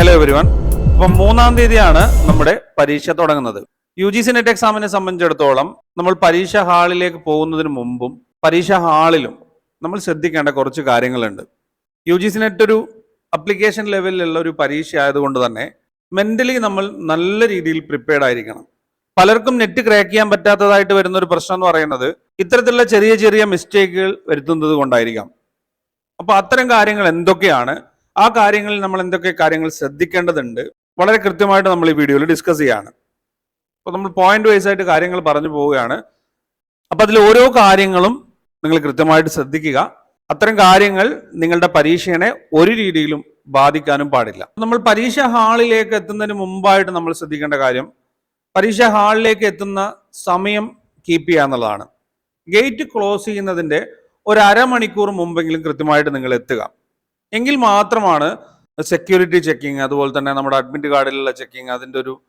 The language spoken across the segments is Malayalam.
ഹലോ എവരിവൺ അപ്പം മൂന്നാം തീയതിയാണ് നമ്മുടെ പരീക്ഷ തുടങ്ങുന്നത്. യു ജി സി നെറ്റ് എക്സാമിനെ സംബന്ധിച്ചിടത്തോളം നമ്മൾ പരീക്ഷ ഹാളിലേക്ക് പോകുന്നതിന് മുമ്പും പരീക്ഷ ഹാളിലും നമ്മൾ ശ്രദ്ധിക്കേണ്ട കുറച്ച് കാര്യങ്ങളുണ്ട്. യു ജി സി നെറ്റ് ഒരു അപ്ലിക്കേഷൻ ലെവലിലുള്ള ഒരു പരീക്ഷ ആയതുകൊണ്ട് തന്നെ മെന്റലി നമ്മൾ നല്ല രീതിയിൽ പ്രിപ്പയർഡ് ആയിരിക്കണം. പലർക്കും നെറ്റ് ക്രാക്ക് ചെയ്യാൻ പറ്റാത്തതായിട്ട് വരുന്ന ഒരു പ്രശ്നം എന്ന് പറയുന്നത് ഇത്തരത്തിലുള്ള ചെറിയ ചെറിയ മിസ്റ്റേക്കുകൾ വരുത്തുന്നത് കൊണ്ടായിരിക്കാം. അപ്പോൾ അത്തരം കാര്യങ്ങൾ എന്തൊക്കെയാണ്? ആ കാര്യങ്ങളിൽ നമ്മൾ എന്തൊക്കെ കാര്യങ്ങൾ ശ്രദ്ധിക്കേണ്ടതുണ്ട് വളരെ കൃത്യമായിട്ട് നമ്മൾ ഈ വീഡിയോയിൽ ഡിസ്കസ് ചെയ്യാണ്. അപ്പോൾ നമ്മൾ പോയിന്റ് വൈസ് ആയിട്ട് കാര്യങ്ങൾ പറഞ്ഞു പോവുകയാണ്. അപ്പോൾ അതിൽ ഓരോ കാര്യങ്ങളും നിങ്ങൾ കൃത്യമായിട്ട് ശ്രദ്ധിക്കുക. അത്തരം കാര്യങ്ങൾ നിങ്ങളുടെ പരീക്ഷയെ ഒരു രീതിയിലും ബാധിക്കാനും പാടില്ല. നമ്മൾ പരീക്ഷ ഹാളിലേക്ക് എത്തുന്നതിന് മുമ്പായിട്ട് നമ്മൾ ശ്രദ്ധിക്കേണ്ട കാര്യം പരീക്ഷ ഹാളിലേക്ക് എത്തുന്ന സമയം കീപ്പ് ചെയ്യുക എന്നുള്ളതാണ്. ഗേറ്റ് ക്ലോസ് ചെയ്യുന്നതിന്റെ ഒരു അരമണിക്കൂർ മുമ്പെങ്കിലും കൃത്യമായിട്ട് നിങ്ങൾ എത്തുക. എങ്കിൽ മാത്രമാണ് സെക്യൂരിറ്റി ചെക്കിങ് അതുപോലെ തന്നെ നമ്മുടെ അഡ്മിറ്റ് കാർഡിലുള്ള ചെക്കിങ് അതിന്റെ ഒരു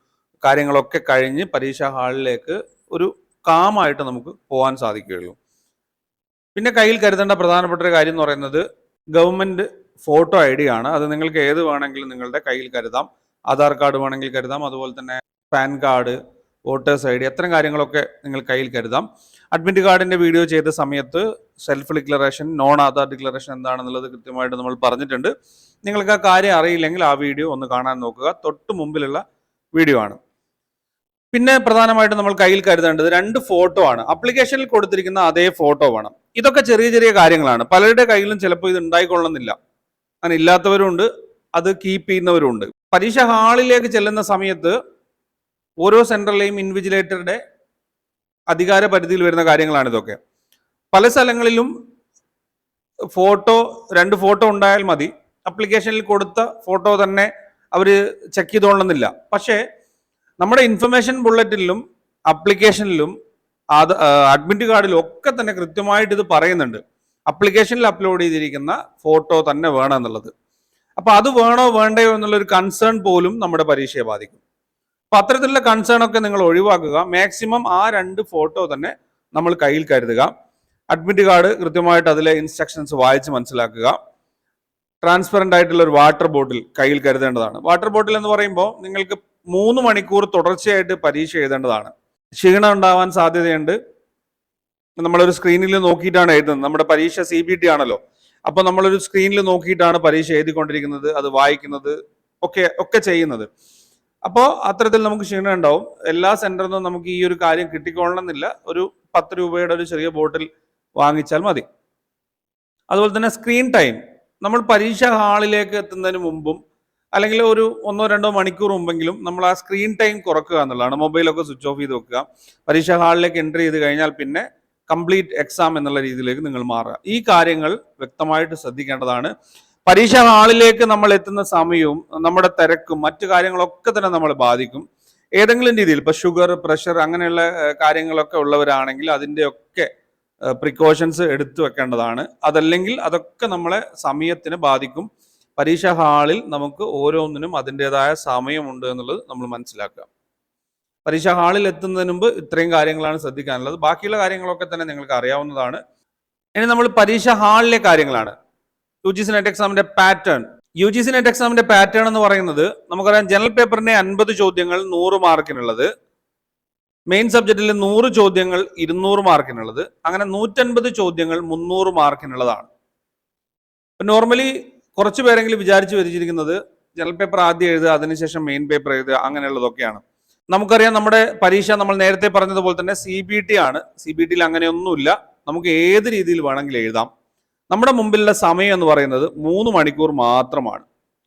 കാര്യങ്ങളൊക്കെ കഴിഞ്ഞ് പരീക്ഷാ ഹാളിലേക്ക് ഒരു കാമായിട്ട് നമുക്ക് പോകാൻ സാധിക്കുകയുള്ളൂ. പിന്നെ കയ്യിൽ കരുതേണ്ട പ്രധാനപ്പെട്ട ഒരു കാര്യം എന്ന് പറയുന്നത് ഗവൺമെന്റ് ഫോട്ടോ ഐ ഡി ആണ്. അത് നിങ്ങൾക്ക് ഏത് വേണമെങ്കിലും നിങ്ങളുടെ കയ്യിൽ കരുതാം. ആധാർ കാർഡ് വേണമെങ്കിൽ കരുതാം. അതുപോലെ തന്നെ PAN card voters I D അത്തരം കാര്യങ്ങളൊക്കെ നിങ്ങൾ കയ്യിൽ കരുതാം. അഡ്മിറ്റ് കാർഡിന്റെ വീഡിയോ ചെയ്ത സമയത്ത് self declaration non Aadhaar declaration എന്താണെന്നുള്ളത് കൃത്യമായിട്ട് നമ്മൾ പറഞ്ഞിട്ടുണ്ട്. നിങ്ങൾക്ക് ആ കാര്യം അറിയില്ലെങ്കിൽ ആ വീഡിയോ ഒന്ന് കാണാൻ നോക്കുക. തൊട്ട് മുമ്പിലുള്ള വീഡിയോ ആണ്. പിന്നെ പ്രധാനമായിട്ടും നമ്മൾ കയ്യിൽ കരുതേണ്ടത് രണ്ട് ഫോട്ടോ ആണ്. അപ്ലിക്കേഷനിൽ കൊടുത്തിരിക്കുന്ന അതേ ഫോട്ടോ വേണം. ഇതൊക്കെ ചെറിയ ചെറിയ കാര്യങ്ങളാണ്. പലരുടെ കയ്യിലും ചിലപ്പോൾ ഇത് ഉണ്ടായിക്കൊള്ളുന്നില്ല. അങ്ങനെ ഇല്ലാത്തവരുണ്ട് അത് കീപ്പ് ചെയ്യുന്നവരുണ്ട്. പരീക്ഷ ഹാളിലേക്ക് ചെല്ലുന്ന സമയത്ത് ഓരോ സെൻട്രലിലെയും ഇൻവിജിലേറ്ററുടെ അധികാര പരിധിയിൽ വരുന്ന കാര്യങ്ങളാണ് ഇതൊക്കെ. പല സ്ഥലങ്ങളിലും ഫോട്ടോ രണ്ട് ഫോട്ടോ ഉണ്ടായാൽ മതി. അപ്ലിക്കേഷനിൽ കൊടുത്ത ഫോട്ടോ തന്നെ അവർ ചെക്ക് ചെയ്തോളുന്നില്ല പക്ഷേ നമ്മുടെ ഇൻഫർമേഷൻ ബുള്ളറ്റിലും അപ്ലിക്കേഷനിലും അഡ്മിറ്റ് കാർഡിലും ഒക്കെ തന്നെ കൃത്യമായിട്ട് ഇത് പറയുന്നുണ്ട്. അപ്ലിക്കേഷനിൽ അപ്ലോഡ് ചെയ്തിരിക്കുന്ന ഫോട്ടോ തന്നെ വേണം എന്നുള്ളത്. അപ്പോൾ അത് വേണോ വേണ്ടയോ എന്നുള്ളൊരു കൺസേൺ പോലും നമ്മുടെ പരീക്ഷയെ ബാധിക്കും. അപ്പൊ അത്തരത്തിലുള്ള കൺസേൺ ഒക്കെ നിങ്ങൾ ഒഴിവാക്കുക. മാക്സിമം ആ രണ്ട് ഫോട്ടോ തന്നെ നമ്മൾ കയ്യിൽ കരുതുക. അഡ്മിറ്റ് കാർഡ് കൃത്യമായിട്ട് അതിലെ ഇൻസ്ട്രക്ഷൻസ് വായിച്ച് മനസ്സിലാക്കുക. ട്രാൻസ്പെറന്റ് ആയിട്ടുള്ള ഒരു വാട്ടർ ബോട്ടിൽ കയ്യിൽ കരുതേണ്ടതാണ്. വാട്ടർ ബോട്ടിൽ എന്ന് പറയുമ്പോൾ നിങ്ങൾക്ക് മൂന്ന് മണിക്കൂർ തുടർച്ചയായിട്ട് പരീക്ഷ എഴുതേണ്ടതാണ്. ക്ഷീണം ഉണ്ടാവാൻ സാധ്യതയുണ്ട്. നമ്മളൊരു സ്ക്രീനിൽ നോക്കിയിട്ടാണ് എഴുതുന്നത്. നമ്മുടെ പരീക്ഷ സി ബി ടി ആണല്ലോ. അപ്പൊ നമ്മളൊരു സ്ക്രീനിൽ നോക്കിയിട്ടാണ് പരീക്ഷ എഴുതിക്കൊണ്ടിരിക്കുന്നത് അത് വായിക്കുന്നത് ഒക്കെ ഒക്കെ ചെയ്യുന്നത്. അപ്പോൾ അത്തരത്തിൽ നമുക്ക് ക്ഷീണം ഉണ്ടാവും. എല്ലാ സെന്ററിൽ നിന്നും നമുക്ക് ഈ ഒരു കാര്യം കിട്ടിക്കൊള്ളണമെന്നില്ല. ഒരു പത്ത് രൂപയുടെ ഒരു ചെറിയ ബോട്ടിൽ വാങ്ങിച്ചാൽ മതി. അതുപോലെ തന്നെ സ്ക്രീൻ ടൈം നമ്മൾ പരീക്ഷാ ഹാളിലേക്ക് എത്തുന്നതിന് മുമ്പും അല്ലെങ്കിൽ ഒരു ഒന്നോ രണ്ടോ മണിക്കൂർ മുമ്പെങ്കിലും നമ്മൾ ആ സ്ക്രീൻ ടൈം കുറക്കുക എന്നുള്ളതാണ്. മൊബൈലൊക്കെ സ്വിച്ച് ഓഫ് ചെയ്ത് വെക്കുക. പരീക്ഷാ ഹാളിലേക്ക് എൻട്രി ചെയ്ത് കഴിഞ്ഞാൽ പിന്നെ കംപ്ലീറ്റ് എക്സാം എന്നുള്ള രീതിയിലേക്ക് നിങ്ങൾ മാറുക. ഈ കാര്യങ്ങൾ വ്യക്തമായിട്ട് ശ്രദ്ധിക്കേണ്ടതാണ്. പരീക്ഷ ഹാളിലേക്ക് നമ്മൾ എത്തുന്ന സമയവും നമ്മുടെ തിരക്കും മറ്റു കാര്യങ്ങളൊക്കെ തന്നെ നമ്മളെ ബാധിക്കും. ഏതെങ്കിലും രീതിയിൽ ഇപ്പൊ ഷുഗർ പ്രഷർ അങ്ങനെയുള്ള കാര്യങ്ങളൊക്കെ ഉള്ളവരാണെങ്കിൽ അതിന്റെയൊക്കെ പ്രിക്കോഷൻസ് എടുത്തു വെക്കേണ്ടതാണ്. അതല്ലെങ്കിൽ അതൊക്കെ നമ്മളെ സമയത്തിന് ബാധിക്കും. പരീക്ഷ ഹാളിൽ നമുക്ക് ഓരോന്നിനും അതിന്റെതായ സമയമുണ്ട് എന്നുള്ളത് നമ്മൾ മനസ്സിലാക്കുക. പരീക്ഷ ഹാളിൽ എത്തുന്നതിന് മുമ്പ് ഇത്രയും കാര്യങ്ങളാണ് ശ്രദ്ധിക്കാനുള്ളത്. ബാക്കിയുള്ള കാര്യങ്ങളൊക്കെ തന്നെ നിങ്ങൾക്ക് അറിയാവുന്നതാണ്. ഇനി നമ്മൾ പരീക്ഷ ഹാളിലെ കാര്യങ്ങളാണ്. യു ജി സി നെറ്റ് എക്സാമിന്റെ pattern U G C NET എക്സാമിന്റെ പാറ്റേൺ എന്ന് പറയുന്നത് നമുക്കറിയാം ജനറൽ പേപ്പറിന്റെ അൻപത് ചോദ്യങ്ങൾ നൂറ് മാർക്കിനുള്ളത് മെയിൻ സബ്ജക്റ്റിൽ നൂറ് ചോദ്യങ്ങൾ ഇരുന്നൂറ് മാർക്കിനുള്ളത് അങ്ങനെ നൂറ്റൻപത് ചോദ്യങ്ങൾ മുന്നൂറ് മാർക്കിനുള്ളതാണ് നോർമലി കുറച്ച് പേരെങ്കിലും വിചാരിച്ചു വരിച്ചിരിക്കുന്നത് ജനറൽ പേപ്പർ ആദ്യം എഴുതുക അതിനുശേഷം മെയിൻ പേപ്പർ എഴുതുക അങ്ങനെയുള്ളതൊക്കെയാണ്. നമുക്കറിയാം നമ്മുടെ പരീക്ഷ നമ്മൾ നേരത്തെ പറഞ്ഞതുപോലെ തന്നെ സി ബി ടി ആണ്. സി ബി ടിയിൽ അങ്ങനെയൊന്നുമില്ല. നമുക്ക് ഏത് രീതിയിൽ വേണമെങ്കിലും എഴുതാം. നമ്മുടെ മുമ്പിലുള്ള സമയം എന്ന് പറയുന്നത് മൂന്ന് മണിക്കൂർ മാത്രമാണ്.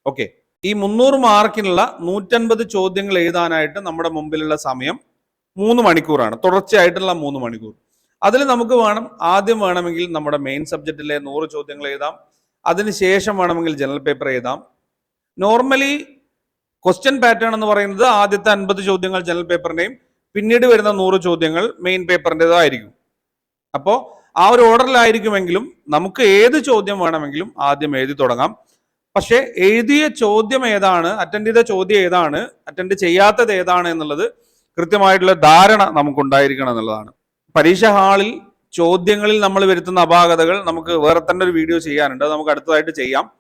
ഓക്കെ ഈ മുന്നൂറ് മാർക്കിനുള്ള നൂറ്റൻപത് ചോദ്യങ്ങൾ എഴുതാനായിട്ട് നമ്മുടെ മുമ്പിലുള്ള സമയം മൂന്ന് മണിക്കൂറാണ്. തുടർച്ചയായിട്ടുള്ള മൂന്ന് മണിക്കൂർ. അതിൽ നമുക്ക് വേണം ആദ്യം വേണമെങ്കിൽ നമ്മുടെ മെയിൻ സബ്ജക്റ്റിലെ നൂറ് ചോദ്യങ്ങൾ എഴുതാം. അതിനുശേഷം വേണമെങ്കിൽ ജനറൽ പേപ്പർ എഴുതാം. നോർമലി ക്വസ്റ്റ്യൻ പാറ്റേൺ എന്ന് പറയുന്നത് ആദ്യത്തെ അൻപത് ചോദ്യങ്ങൾ ജനറൽ പേപ്പറിന്റെയും പിന്നീട് വരുന്ന നൂറ് ചോദ്യങ്ങൾ മെയിൻ പേപ്പറിന്റെതായിരിക്കും അപ്പോൾ ആ ഒരു ഓർഡറിലായിരിക്കുമെങ്കിലും നമുക്ക് ഏത് ചോദ്യം വേണമെങ്കിലും ആദ്യം എഴുതി തുടങ്ങാം. പക്ഷേ എഴുതിയ ചോദ്യം ഏതാണ് അറ്റൻഡ് ചെയ്ത ചോദ്യം ഏതാണ് അറ്റൻഡ് ചെയ്യാത്തത് ഏതാണ് എന്നുള്ളത് കൃത്യമായിട്ടുള്ള ധാരണ നമുക്കുണ്ടായിരിക്കണം എന്നുള്ളതാണ്. പരീക്ഷ ഹാളിൽ ചോദ്യങ്ങളിൽ നമ്മൾ വരുത്തുന്ന അപാകതകൾ നമുക്ക് വേറെ തന്നെ ഒരു വീഡിയോ ചെയ്യാനുണ്ട്. അത് നമുക്ക് അടുത്തതായിട്ട് ചെയ്യാം.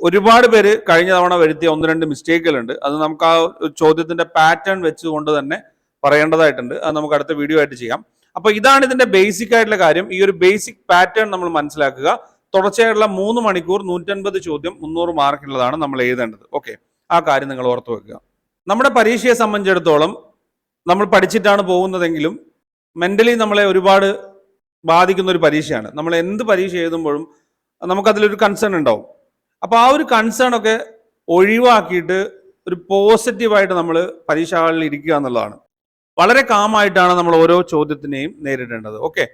ഒരുപാട് പേര് കഴിഞ്ഞ തവണ വരുത്തിയ ഒന്ന് രണ്ട് മിസ്റ്റേക്കുകളുണ്ട്. അത് നമുക്ക് ആ ചോദ്യത്തിന്റെ പാറ്റേൺ വെച്ചുകൊണ്ട് തന്നെ പറയേണ്ടതായിട്ടുണ്ട്. അത് നമുക്ക് അടുത്ത വീഡിയോ ആയിട്ട് ചെയ്യാം. അപ്പൊ ഇതാണ് ഇതിന്റെ ബേസിക് ആയിട്ടുള്ള കാര്യം. ഈ ഒരു ബേസിക് പാറ്റേൺ നമ്മൾ മനസ്സിലാക്കുക. തുടർച്ചയായിട്ടുള്ള മൂന്ന് മണിക്കൂർ നൂറ്റൻപത് ചോദ്യം മുന്നൂറ് മാർക്കുള്ളതാണ് നമ്മൾ എഴുതേണ്ടത്. ഓക്കെ ആ കാര്യം നിങ്ങൾ ഓർത്തു വെക്കുക. നമ്മുടെ പരീക്ഷയെ സംബന്ധിച്ചിടത്തോളം നമ്മൾ പഠിച്ചിട്ടാണ് പോകുന്നതെങ്കിലും മെന്റലി നമ്മളെ ഒരുപാട് ബാധിക്കുന്ന ഒരു പരീക്ഷയാണ്. നമ്മൾ എന്ത് പരീക്ഷ എഴുതുമ്പോഴും നമുക്കതിലൊരു കൺസേൺ ഉണ്ടാവും. അപ്പോൾ ആ ഒരു കൺസേൺ ഒക്കെ ഒഴിവാക്കിയിട്ട് ഒരു പോസിറ്റീവായിട്ട് നമ്മൾ പരീക്ഷ ഹാളിൽ ഇരിക്കുക എന്നുള്ളതാണ്. വളരെ കാമായിട്ടാണ് നമ്മൾ ഓരോ ചോദ്യത്തിനെയും നേരിടേണ്ടത്. ഓക്കെ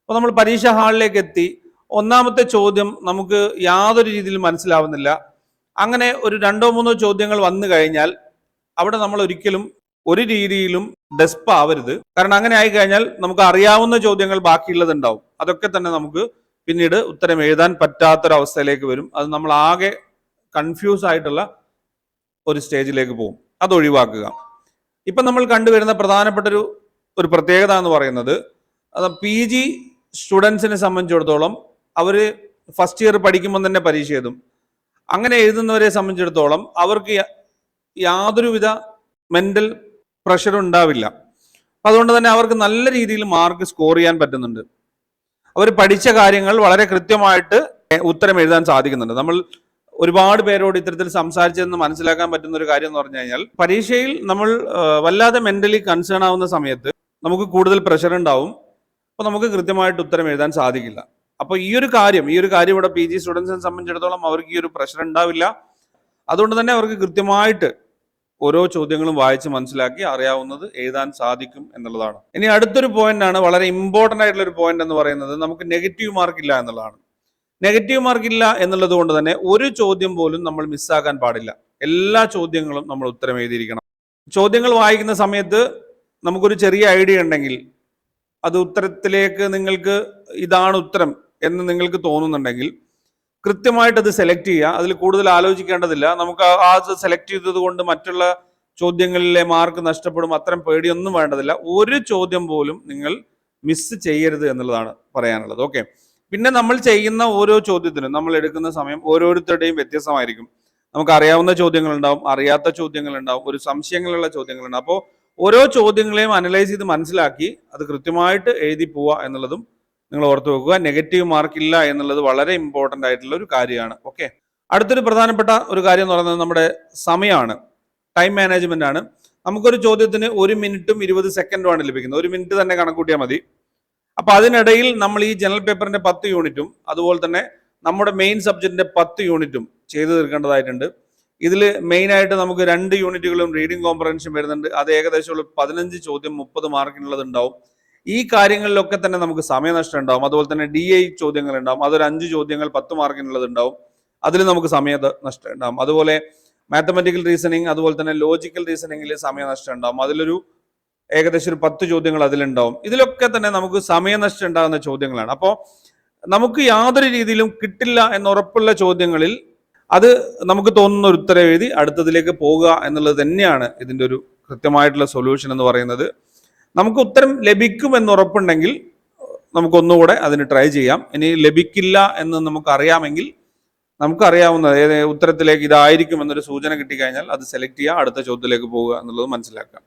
അപ്പോൾ നമ്മൾ പരീക്ഷ ഹാളിലേക്ക് എത്തി. ഒന്നാമത്തെ ചോദ്യം നമുക്ക് യാതൊരു രീതിയിൽ മനസ്സിലാവുന്നില്ല. അങ്ങനെ ഒരു രണ്ടോ മൂന്നോ ചോദ്യങ്ങൾ വന്നു കഴിഞ്ഞാൽ അവിടെ നമ്മൾ ഒരിക്കലും ഒരു രീതിയിലും ഡെസ്പ് ആവരുത്. കാരണം അങ്ങനെ ആയി കഴിഞ്ഞാൽ നമുക്ക് അറിയാവുന്ന ചോദ്യങ്ങൾ ബാക്കിയുള്ളത് ഉണ്ടാവും. അതൊക്കെ തന്നെ നമുക്ക് പിന്നീട് ഉത്തരം എഴുതാൻ പറ്റാത്തൊരവസ്ഥയിലേക്ക് വരും. അത് നമ്മൾ ആകെ കൺഫ്യൂസ് ആയിട്ടുള്ള ഒരു സ്റ്റേജിലേക്ക് പോകും. അത് ഒഴിവാക്കുക. ഇപ്പൊ നമ്മൾ കണ്ടുവരുന്ന പ്രധാനപ്പെട്ട ഒരു ഒരു പ്രത്യേകത എന്ന് പറയുന്നത് അത് പി ജി സ്റ്റുഡൻസിനെ സംബന്ധിച്ചിടത്തോളം അവർ ഫസ്റ്റ് ഇയർ പഠിക്കുമ്പോൾ തന്നെ പരീക്ഷ എഴുതും. അങ്ങനെ എഴുതുന്നവരെ സംബന്ധിച്ചിടത്തോളം അവർക്ക് യാതൊരുവിധ മെന്റൽ പ്രഷർ ഉണ്ടാവില്ല. അതുകൊണ്ട് തന്നെ അവർക്ക് നല്ല രീതിയിൽ മാർക്ക് സ്കോർ ചെയ്യാൻ പറ്റുന്നുണ്ട്. അവർ പഠിച്ച കാര്യങ്ങൾ വളരെ കൃത്യമായിട്ട് ഉത്തരം എഴുതാൻ സാധിക്കുന്നുണ്ട്. നമ്മൾ ഒരുപാട് പേരോട് ഇത്തരത്തിൽ സംസാരിച്ചതെന്ന് മനസ്സിലാക്കാൻ പറ്റുന്ന ഒരു കാര്യം എന്ന് പറഞ്ഞു കഴിഞ്ഞാൽ പരീക്ഷയിൽ നമ്മൾ വല്ലാതെ മെന്റലി കൺസേൺ ആവുന്ന സമയത്ത് നമുക്ക് കൂടുതൽ പ്രഷർ ഉണ്ടാവും. അപ്പോൾ നമുക്ക് കൃത്യമായിട്ട് ഉത്തരം എഴുതാൻ സാധിക്കില്ല. അപ്പോൾ ഈ ഒരു കാര്യം ഈ ഒരു കാര്യം ഇവിടെ പി ജി സ്റ്റുഡൻസിനെ സംബന്ധിച്ചിടത്തോളം അവർക്ക് ഈ ഒരു പ്രഷർ ഉണ്ടാവില്ല. അതുകൊണ്ട് തന്നെ അവർക്ക് കൃത്യമായിട്ട് ഓരോ ചോദ്യങ്ങളും വായിച്ച് മനസ്സിലാക്കി അറിയാവുന്നത് എഴുതാൻ സാധിക്കും എന്നുള്ളതാണ്. ഇനി അടുത്തൊരു പോയിന്റ് ആണ് വളരെ ഇമ്പോർട്ടന്റ് ആയിട്ടുള്ള ഒരു പോയിന്റ് എന്ന് പറയുന്നത്. നമുക്ക് നെഗറ്റീവ് മാർക്ക് ഇല്ല എന്നുള്ളതാണ്. നെഗറ്റീവ് മാർക്ക് ഇല്ല എന്നുള്ളത് കൊണ്ട് തന്നെ ഒരു ചോദ്യം പോലും നമ്മൾ മിസ്സാക്കാൻ പാടില്ല. എല്ലാ ചോദ്യങ്ങളും നമ്മൾ ഉത്തരം എഴുതിയിരിക്കണം. ചോദ്യങ്ങൾ വായിക്കുന്ന സമയത്ത് നമുക്കൊരു ചെറിയ ഐഡിയ ഉണ്ടെങ്കിൽ അത് ഉത്തരത്തിലേക്ക് നിങ്ങൾക്ക് ഇതാണ് ഉത്തരം എന്ന് നിങ്ങൾക്ക് തോന്നുന്നുണ്ടെങ്കിൽ കൃത്യമായിട്ട് അത് സെലക്ട് ചെയ്യുക. അതിൽ കൂടുതൽ ആലോചിക്കേണ്ടതില്ല. നമുക്ക് ആ- സെലക്ട് ചെയ്തത് കൊണ്ട് മറ്റുള്ള ചോദ്യങ്ങളിലെ മാർക്ക് നഷ്ടപ്പെടും അത്തരം പേടിയൊന്നും വേണ്ടതില്ല. ഒരു ചോദ്യം പോലും നിങ്ങൾ മിസ് ചെയ്യരുത് എന്നുള്ളതാണ് പറയാനുള്ളത്. ഓക്കെ പിന്നെ നമ്മൾ ചെയ്യുന്ന ഓരോ ചോദ്യത്തിനും നമ്മൾ എടുക്കുന്ന സമയം ഓരോരുത്തരുടെയും വ്യത്യസ്തമായിരിക്കും. നമുക്ക് അറിയാവുന്ന ചോദ്യങ്ങൾ ഉണ്ടാവും അറിയാത്ത ചോദ്യങ്ങൾ ഉണ്ടാവും ഒരു സംശയങ്ങളുള്ള ചോദ്യങ്ങൾ ചോദ്യങ്ങളുണ്ടാവും. അപ്പോൾ ഓരോ ചോദ്യങ്ങളെയും അനലൈസ് ചെയ്ത് മനസ്സിലാക്കി അത് കൃത്യമായിട്ട് എഴുതി പോവുക എന്നുള്ളതും നിങ്ങൾ ഓർത്തു വെക്കുക. നെഗറ്റീവ് മാർക്ക് ഇല്ല എന്നുള്ളത് വളരെ ഇമ്പോർട്ടന്റ് ആയിട്ടുള്ള ഒരു കാര്യമാണ്. ഓക്കെ അടുത്തൊരു പ്രധാനപ്പെട്ട ഒരു കാര്യം എന്ന് പറയുന്നത് നമ്മുടെ സമയമാണ്. ടൈം മാനേജ്മെന്റ് ആണ്. നമുക്കൊരു ചോദ്യത്തിന് ഒരു മിനിറ്റും ഇരുപത് സെക്കൻഡുമാണ് ലഭിക്കുന്നത്. ഒരു മിനിറ്റ് തന്നെ കണക്കൂട്ടിയാൽ മതി. അപ്പൊ അതിനിടയിൽ നമ്മൾ ഈ ജനറൽ പേപ്പറിന്റെ പത്ത് യൂണിറ്റും അതുപോലെ തന്നെ നമ്മുടെ മെയിൻ സബ്ജക്റ്റിന്റെ പത്ത് യൂണിറ്റും ചെയ്തു തീർക്കേണ്ടതായിട്ടുണ്ട്. ഇതിൽ മെയിനായിട്ട് നമുക്ക് രണ്ട് യൂണിറ്റുകളും റീഡിംഗ് കോംപ്രഹൻഷൻ വരുന്നുണ്ട്. അത് ഏകദേശം ഒരു പതിനഞ്ച് ചോദ്യം മുപ്പത് മാർക്കിനുള്ളത് ഉണ്ടാവും ഈ കാര്യങ്ങളിലൊക്കെ തന്നെ നമുക്ക് സമയനഷ്ടം ഉണ്ടാവും. അതുപോലെ തന്നെ ഡി ഐ ചോദ്യങ്ങൾ ഉണ്ടാവും. അതൊരു അഞ്ച് ചോദ്യങ്ങൾ പത്ത് മാർക്കിനുള്ളത് ഉണ്ടാവും അതിൽ നമുക്ക് സമയ നഷ്ടം ഉണ്ടാവും. അതുപോലെ മാത്തമാറ്റിക്കൽ റീസണിങ് അതുപോലെ തന്നെ ലോജിക്കൽ റീസണിങ്ങിൽ സമയനഷ്ടം ഉണ്ടാവും. അതിലൊരു ഏകദേശം ഒരു പത്ത് ചോദ്യങ്ങൾ അതിലുണ്ടാവും. ഇതിലൊക്കെ തന്നെ നമുക്ക് സമയനഷ്ടം ഉണ്ടാകുന്ന ചോദ്യങ്ങളാണ്. അപ്പോൾ നമുക്ക് യാതൊരു രീതിയിലും കിട്ടില്ല എന്ന് ഉറപ്പുള്ള ചോദ്യങ്ങളിൽ അത് നമുക്ക് തോന്നുന്ന ഒരു ഉത്തരം എഴുതി അടുത്തതിലേക്ക് പോകുക എന്നുള്ളത് തന്നെയാണ് ഇതിന്റെ ഒരു കൃത്യമായിട്ടുള്ള സൊല്യൂഷൻ എന്ന് പറയുന്നത്. നമുക്ക് ഉത്തരം ലഭിക്കും എന്ന് ഉറപ്പുണ്ടെങ്കിൽ നമുക്ക് അതിന് ട്രൈ ചെയ്യാം. ഇനി ലഭിക്കില്ല എന്ന് നമുക്കറിയാമെങ്കിൽ നമുക്കറിയാവുന്ന ഉത്തരത്തിലേക്ക് ഇതായിരിക്കും എന്നൊരു സൂചന കിട്ടിക്കഴിഞ്ഞാൽ അത് സെലക്ട് ചെയ്യുക അടുത്ത ചോദ്യത്തിലേക്ക് പോവുക എന്നുള്ളത് മനസ്സിലാക്കുക.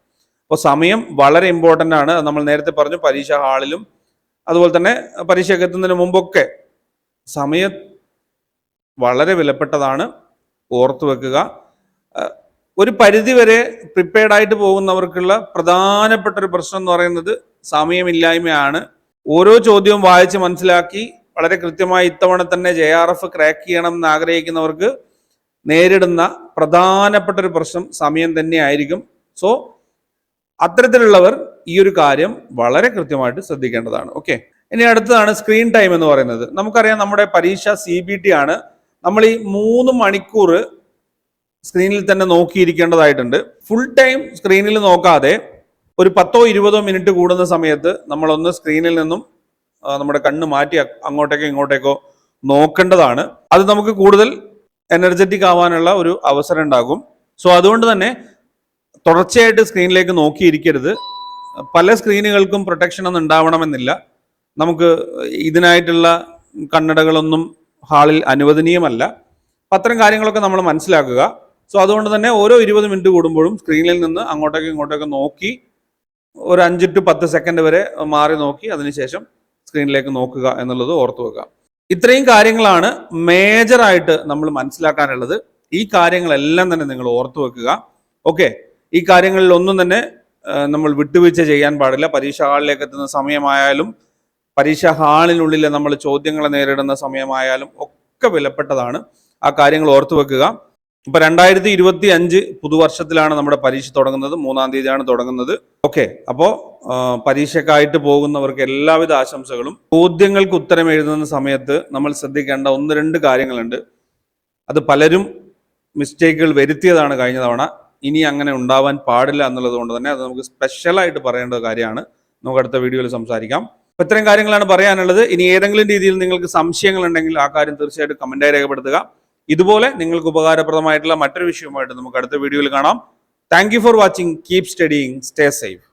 അപ്പോൾ സമയം വളരെ ഇമ്പോർട്ടന്റ് ആണ്. നമ്മൾ നേരത്തെ പറഞ്ഞു പരീക്ഷ ഹാളിലും അതുപോലെ തന്നെ പരീക്ഷയ്ക്ക് എത്തുന്നതിന് മുമ്പൊക്കെ സമയം വളരെ വിലപ്പെട്ടതാണ്. ഓർത്തു വെക്കുക. ഒരു പരിധിവരെ പ്രിപ്പയർഡ് ആയിട്ട് പോകുന്നവർക്കുള്ള പ്രധാനപ്പെട്ട ഒരു പ്രശ്നം എന്ന് പറയുന്നത് സമയമില്ലായ്മയാണ്. ഓരോ ചോദ്യവും വായിച്ച് മനസ്സിലാക്കി വളരെ കൃത്യമായി ഇത്തവണ തന്നെ ജെ ആർ എഫ് ക്രാക്ക് ചെയ്യണം എന്ന് ആഗ്രഹിക്കുന്നവർക്ക് നേരിടുന്ന പ്രധാനപ്പെട്ട ഒരു പ്രശ്നം സമയം തന്നെയായിരിക്കും സോ അത്തരത്തിലുള്ളവർ ഈ ഒരു കാര്യം വളരെ കൃത്യമായിട്ട് ശ്രദ്ധിക്കേണ്ടതാണ്. ഓക്കെ ഇനി അടുത്തതാണ് സ്ക്രീൻ ടൈം എന്ന് പറയുന്നത്. നമുക്കറിയാം നമ്മുടെ പരീക്ഷ സി ബി ടി ആണ്. നമ്മൾ ഈ മൂന്ന് മണിക്കൂർ സ്ക്രീനിൽ തന്നെ നോക്കിയിരിക്കേണ്ടതായിട്ടുണ്ട്. ഫുൾ ടൈം സ്ക്രീനിൽ നോക്കാതെ ഒരു പത്തോ ഇരുപതോ മിനിറ്റ് കൂടുന്ന സമയത്ത് നമ്മളൊന്ന് സ്ക്രീനിൽ നിന്നും നമ്മുടെ കണ്ണ് മാറ്റി അങ്ങോട്ടേക്കോ ഇങ്ങോട്ടേക്കോ നോക്കേണ്ടതാണ്. അത് നമുക്ക് കൂടുതൽ എനർജറ്റിക് ആവാനുള്ള ഒരു അവസരം ഉണ്ടാകും. സോ അതുകൊണ്ട് തന്നെ തുടർച്ചയായിട്ട് സ്ക്രീനിലേക്ക് നോക്കിയിരിക്കരുത്. പല സ്ക്രീനുകൾക്കും പ്രൊട്ടക്ഷൻ ഒന്നും ഉണ്ടാവണമെന്നില്ല. നമുക്ക് ഇതിനായിട്ടുള്ള കണ്ണടകളൊന്നും ഹാളിൽ അനുവദനീയമല്ല. അത്തരം കാര്യങ്ങളൊക്കെ നമ്മൾ മനസ്സിലാക്കുക. സോ അതുകൊണ്ട് തന്നെ ഓരോ ഇരുപത് മിനിറ്റ് കൂടുമ്പോഴും സ്ക്രീനിൽ നിന്ന് അങ്ങോട്ടേക്ക് ഇങ്ങോട്ടേക്ക് നോക്കി ഒരു അഞ്ച് ടു പത്ത് സെക്കൻഡ് വരെ മാറി നോക്കി അതിനുശേഷം സ്ക്രീനിലേക്ക് നോക്കുക എന്നുള്ളത് ഓർത്തു വെക്കുക. ഇത്രയും കാര്യങ്ങളാണ് മേജറായിട്ട് നമ്മൾ മനസ്സിലാക്കാനുള്ളത്. ഈ കാര്യങ്ങളെല്ലാം തന്നെ നിങ്ങൾ ഓർത്തു വെക്കുക. ഓക്കെ ഈ കാര്യങ്ങളിൽ ഒന്നും തന്നെ നമ്മൾ വിട്ടുവീഴ്ച ചെയ്യാൻ പാടില്ല. പരീക്ഷ ഹാളിലേക്ക് എത്തുന്ന സമയമായാലും പരീക്ഷ ഹാളിനുള്ളിൽ നമ്മൾ ചോദ്യങ്ങളെ നേരിടുന്ന സമയമായാലും ഒക്കെ വിലപ്പെട്ടതാണ്. ആ കാര്യങ്ങൾ ഓർത്തു വെക്കുക. ഇപ്പൊ രണ്ടായിരത്തി ഇരുപത്തി അഞ്ച് പുതുവർഷത്തിലാണ് നമ്മുടെ പരീക്ഷ തുടങ്ങുന്നത്. മൂന്നാം തീയതിയാണ് തുടങ്ങുന്നത്. ഓക്കെ. അപ്പോ പരീക്ഷക്കായിട്ട് പോകുന്നവർക്ക് എല്ലാവിധ ആശംസകളും. ചോദ്യങ്ങൾക്ക് ഉത്തരം എഴുതുന്ന സമയത്ത് നമ്മൾ ശ്രദ്ധിക്കേണ്ട ഒന്ന് രണ്ട് കാര്യങ്ങളുണ്ട്. അത് പലരും മിസ്റ്റേക്കുകൾ വരുത്തിയതാണ് കഴിഞ്ഞ തവണ. ഇനി അങ്ങനെ ഉണ്ടാവാൻ പാടില്ല എന്നുള്ളത് കൊണ്ട് തന്നെ അത് നമുക്ക് സ്പെഷ്യലായിട്ട് പറയേണ്ട കാര്യമാണ്. നമുക്ക് അടുത്ത വീഡിയോയിൽ സംസാരിക്കാം. അപ്പൊ ഇത്രയും കാര്യങ്ങളാണ് പറയാനുള്ളത്. ഇനി ഏതെങ്കിലും രീതിയിൽ നിങ്ങൾക്ക് സംശയങ്ങൾ ഉണ്ടെങ്കിൽ ആ കാര്യം തീർച്ചയായിട്ടും കമന്റായി രേഖപ്പെടുത്തുക. ഇതുപോലെ നിങ്ങൾക്ക് ഉപകാരപ്രദമായിട്ടുള്ള മറ്റൊരു വിഷയവുമായിട്ട് നമുക്ക് അടുത്ത വീഡിയോയിൽ കാണാം. Thank for watching keep studying stay safe